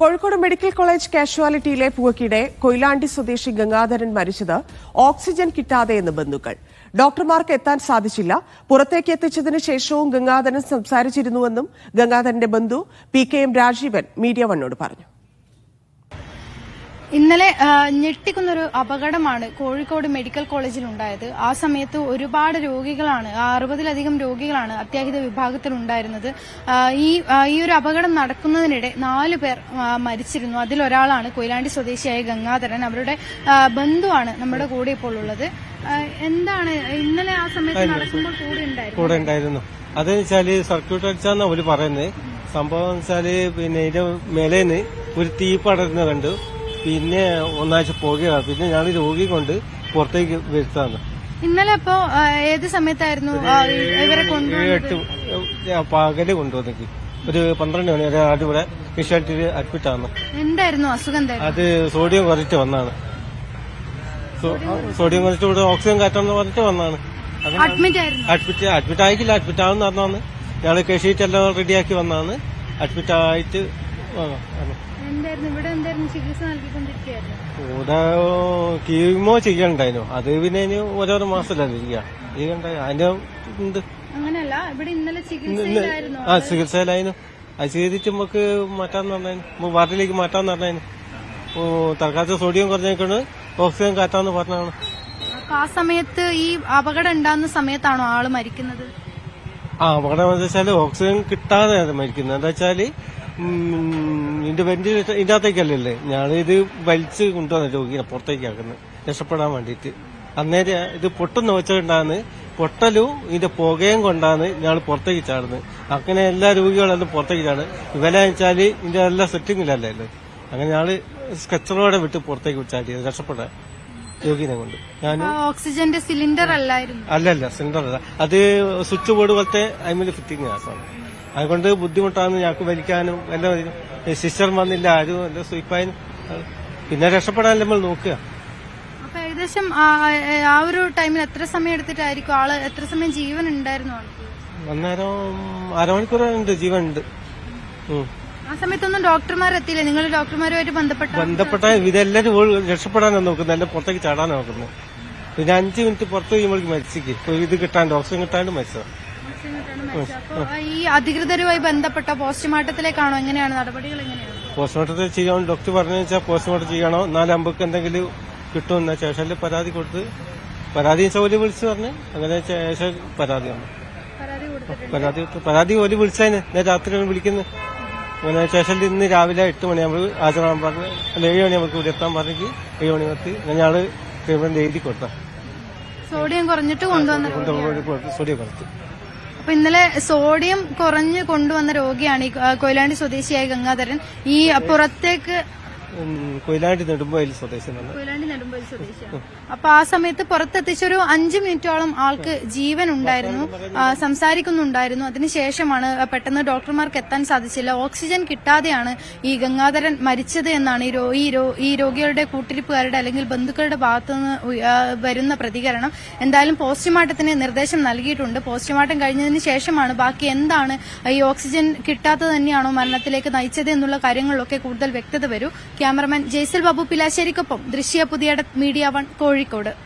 Kozhikode medical college കാഷ്വാലിറ്റിയിലെ പുകക്കിടെ കൊയിലാണ്ടി സ്വദേശി ഗംഗാധരൻ മരിച്ചത് ഓക്സിജൻ കിട്ടാതെയെന്ന് ബന്ധുക്കൾ. ഡോക്ടർമാർക്ക് എത്താൻ സാധിച്ചില്ല. പുറത്തേക്ക് എത്തിച്ചതിന് ശേഷവും ഗംഗാധരൻ സംസാരിച്ചിരുന്നുവെന്നും ഗംഗാധരന്റെ ബന്ധു P K M Rajeevan media വണ്ണോട് പറഞ്ഞു. ഇന്നലെ ഞെട്ടിക്കുന്നൊരു അപകടമാണ് കോഴിക്കോട് മെഡിക്കൽ കോളേജിൽ ഉണ്ടായത് ആ സമയത്ത് ഒരുപാട് രോഗികളാണ് അറുപതിലധികം രോഗികളാണ് അത്യാഹിത വിഭാഗത്തിൽ ഉണ്ടായിരുന്നത് ഈ ഈ ഒരു അപകടം നടക്കുന്നതിനിടെ നാല് പേർ മരിച്ചിരുന്നു. അതിലൊരാളാണ് കൊയിലാണ്ടി സ്വദേശിയായ ഗംഗാധരൻ. അവരുടെ ബന്ധുവാണ് നമ്മുടെ കൂടെ ഇപ്പോൾ ഉള്ളത്. എന്താണ് ഇന്നലെ ആ സമയത്ത് നടക്കുമ്പോൾ കൂടെ ഉണ്ടായിരുന്നു? കൂടെ ഉണ്ടായിരുന്നു. അതെന്ന് വെച്ചാൽ സർക്യൂട്ട് അടിച്ചാന്ന് അവർ പറയുന്നത് സംഭവം വെച്ചാൽ പിന്നെ ഇതിന്റെ മേലേന്ന് ഒരു തീ പടരുന്ന കണ്ടു. പിന്നെ ഒന്നാഴ്ച പോകുകയാണ് പിന്നെ ഞാൻ രോഗി കൊണ്ട് പുറത്തേക്ക് വരുത്താന്ന്. ഇന്നലെ അപ്പോ ഏത് സമയത്തായിരുന്നു ഇവരെ എട്ട് പകൽ കൊണ്ടുവന്നേക്ക് ഒരു പന്ത്രണ്ട് മണി വരെ ആടിവിടെ സ്പെഷ്യാലിറ്റിയിൽ അഡ്മിറ്റ് ആണ് എന്തായിരുന്നു അസുഖം അത് സോഡിയം കുറച്ചിട്ട് വന്നാണ്. സോഡിയം കുറച്ചിട്ട് ഇവിടെ ഓക്സിജൻ കയറ്റാന്ന് പറഞ്ഞിട്ട് വന്നാണ്. അഡ്മിറ്റ് അഡ്മിറ്റ് അഡ്മിറ്റ് ആയിക്കില്ല അഡ്മിറ്റ് ആവുന്ന പറഞ്ഞാണ്. ഞങ്ങൾ കേഷീറ്റ് എല്ലാം റെഡിയാക്കി വന്നാണ്. അഡ്മിറ്റ് ആയിട്ട്. എന്തായിരുന്നു? ഇവിടെ എന്തായിരുന്നു? ചികിത്സ നൽകിക്കൊണ്ടിരിക്കുകയായിരുന്നു. ഇവിടെ കീമോ ചെയ്യണ്ടായിരുന്നു. അത് പിന്നെ ഇനി ഓരോരോ ഇരിക്കുക ചെയ്യണ്ട? അതിന്റെ ഉണ്ട് അങ്ങനല്ല. ഇവിടെ ഇന്നലെ ചികിത്സയിലായിരുന്നു ആ ചികിത്സയിലായിരുന്നു. അത് ചെയ്തിട്ട് നമുക്ക് മാറ്റാന്ന് പറഞ്ഞു വാർഡിലേക്ക് മാറ്റാന്ന് പറഞ്ഞു ഓ തൽക്കാലത്ത് സോഡിയം കുറഞ്ഞേക്കാണ്. ഓക്സിജൻ കാറ്റാന്ന് പറഞ്ഞാണ് ആ സമയത്ത് ഈ അപകടം ഉണ്ടാകുന്ന സമയത്താണോ ആൾ മരിക്കുന്നത്? ആ അപകടം എന്താ വെച്ചാൽ ഓക്സിജൻ കിട്ടാതെ മരിക്കുന്നത്. എന്താ വെച്ചാൽ ഇതിന്റെ വെന്റിലേറ്റർ ഇതിന്റെ അകത്തേക്കല്ലേ ഞാനിത് വലിച്ച് കൊണ്ടുവന്ന രോഗിയെ പുറത്തേക്ക് ആക്കുന്നത് രക്ഷപ്പെടാൻ വേണ്ടിയിട്ട്. അന്നേരം ഇത് പൊട്ടുന്ന വെച്ചുകൊണ്ടാണ് പൊട്ടലും ഇതിന്റെ പുകയും കൊണ്ടാണ് ഞങ്ങൾ പുറത്തേക്ക് ചാടുന്നത്. അങ്ങനെ എല്ലാ രോഗികളും പുറത്തേക്ക് ചാടുന്നത്. ഇവരെ വെച്ചാൽ ഇതിന്റെ എല്ലാ സെറ്റിംഗിലല്ലേ അങ്ങനെ ഞങ്ങൾ സ്കച്ചറോടെ വിട്ട് പുറത്തേക്ക് ചാടിയത് രക്ഷപ്പെടാൻ രോഗിനെ കൊണ്ട്. ഞാൻ ഓക്സിജന്റെ സിലിണ്ടർ അല്ലായിരുന്നു. അല്ലല്ല സിലിണ്ടർ അല്ല അത് സ്വിച്ച് ബോർഡ് പോലത്തെ അതിൽ ഫിറ്റിംഗ് ഗ്യാസാണ് അതുകൊണ്ട് ബുദ്ധിമുട്ടാണ് ഞങ്ങൾക്ക് വലിക്കാനും എല്ലാം സിസ്റ്റർ വന്നില്ല ആരും എല്ലാം സ്വീപ്പായും പിന്നെ രക്ഷപ്പെടാൻ നമ്മൾ നോക്കുക. അപ്പൊ ഏകദേശം ആ ഒരു ടൈമിൽ എത്ര സമയം എടുത്തിട്ടായിരിക്കും ആൾ എത്ര സമയം ജീവൻ ഉണ്ടായിരുന്നു അന്നേരം അരമണിക്കൂർ ഉണ്ട് ജീവൻ ഉണ്ട് ആ സമയത്തൊന്നും ഡോക്ടർമാർ എത്തിയില്ല നിങ്ങൾ ഡോക്ടർമാരുമായിട്ട് ബന്ധപ്പെട്ട ബന്ധപ്പെട്ട ഇതെല്ലാരും ഓൾ- രക്ഷപ്പെടാനാണ് നോക്കുന്നത് എല്ലാം പുറത്തേക്ക് ചാടാനാണ് നോക്കുന്നത് പിന്നെ അഞ്ച് മിനിറ്റ് പുറത്ത് കഴിയുമ്പോഴേക്ക് മരിച്ചിക്ക് ഇത് കിട്ടാണ്ട് ഓക്സിജൻ കിട്ടാണ്ട് മരിച്ചതാണ് ഈ അധികൃതരുമായി ബന്ധപ്പെട്ട പോസ്റ്റ്മോർട്ടത്തിലേക്കാണോ? എങ്ങനെയാണ്? നടപടികൾ എങ്ങനെയാണ്? പോസ്റ്റ്മോർട്ടത്തിൽ ചെയ്യണം ഡോക്ടർ പറഞ്ഞു വെച്ചാൽ പോസ്റ്റ്മോർട്ടം ചെയ്യണോ? നാലമ്പക്ക് എന്തെങ്കിലും കിട്ടുമെന്ന ശേഷം പരാതി കൊടുത്ത്. പരാതി സൗകര്യം വിളിച്ചു പറഞ്ഞു. അങ്ങനെ ശേഷം പരാതി വന്നു. പരാതി പരാതി ഓൽ വിളിച്ചതിന്. ഞാൻ രാത്രിയാണ് വിളിക്കുന്നത്. അങ്ങനെ ശേഷം ഇന്ന് രാവിലെ എട്ട് മണിയാകുമ്പോൾ ഹാജരാകാൻ പറഞ്ഞു. അല്ല ഏഴ് മണി നമുക്ക് ഇവിടെ എത്താൻ പറഞ്ഞെങ്കിൽ ഏഴ് മണി എത്തി ഞങ്ങൾ പേയ്മെന്റ് എഴുതി കൊടുത്ത. സോഡിയം കുറഞ്ഞിട്ട് കൊണ്ടുവന്നു സോഡിയം കൊടുത്തു അപ്പൊ ഇന്നലെ സോഡിയം കുറഞ്ഞു കൊണ്ടുവന്ന രോഗിയാണ് ഈ കൊയിലാണ്ടി സ്വദേശിയായ ഗംഗാധരൻ. ഈ പുറത്തേക്ക് കൊയിലാണ്ടി നെടുമ്പോയിൽ സ്വദേശിയാണ്. കൊയിലാണ്ടി നെടുമ്പൊലി സ്വദേശിയാണ്. അപ്പൊ ആ സമയത്ത് പുറത്തെത്തിച്ചൊരു അഞ്ചു മിനിറ്റോളം ആൾക്ക് ജീവൻ ഉണ്ടായിരുന്നു. സംസാരിക്കുന്നുണ്ടായിരുന്നു. അതിനുശേഷമാണ് പെട്ടെന്ന് ഡോക്ടർമാർക്ക് എത്താൻ സാധിച്ചില്ല. ഓക്സിജൻ കിട്ടാതെയാണ് ഈ ഗംഗാധരൻ മരിച്ചത് എന്നാണ് ഈ ഈ ഈ രോഗികളുടെ കൂട്ടിരിപ്പുകാരുടെ അല്ലെങ്കിൽ ബന്ധുക്കളുടെ ഭാഗത്തുനിന്ന് വരുന്ന പ്രതികരണം. എന്തായാലും പോസ്റ്റ്മോർട്ടത്തിന് നിർദ്ദേശം നൽകിയിട്ടുണ്ട്. പോസ്റ്റ്മോർട്ടം കഴിഞ്ഞതിന് ശേഷമാണ് ബാക്കി എന്താണ് ഈ ഓക്സിജൻ കിട്ടാത്തത് തന്നെയാണോ മരണത്തിലേക്ക് നയിച്ചത് എന്നുള്ള കാര്യങ്ങളിലൊക്കെ കൂടുതൽ വ്യക്തത വരൂ. ക്യാമറമാൻ ജയ്സൽ ബാബു പിലാശ്ശേരിക്കൊപ്പം ദൃശ്യ പുതിയ മീഡിയ വൺ കോഴിക്കോട്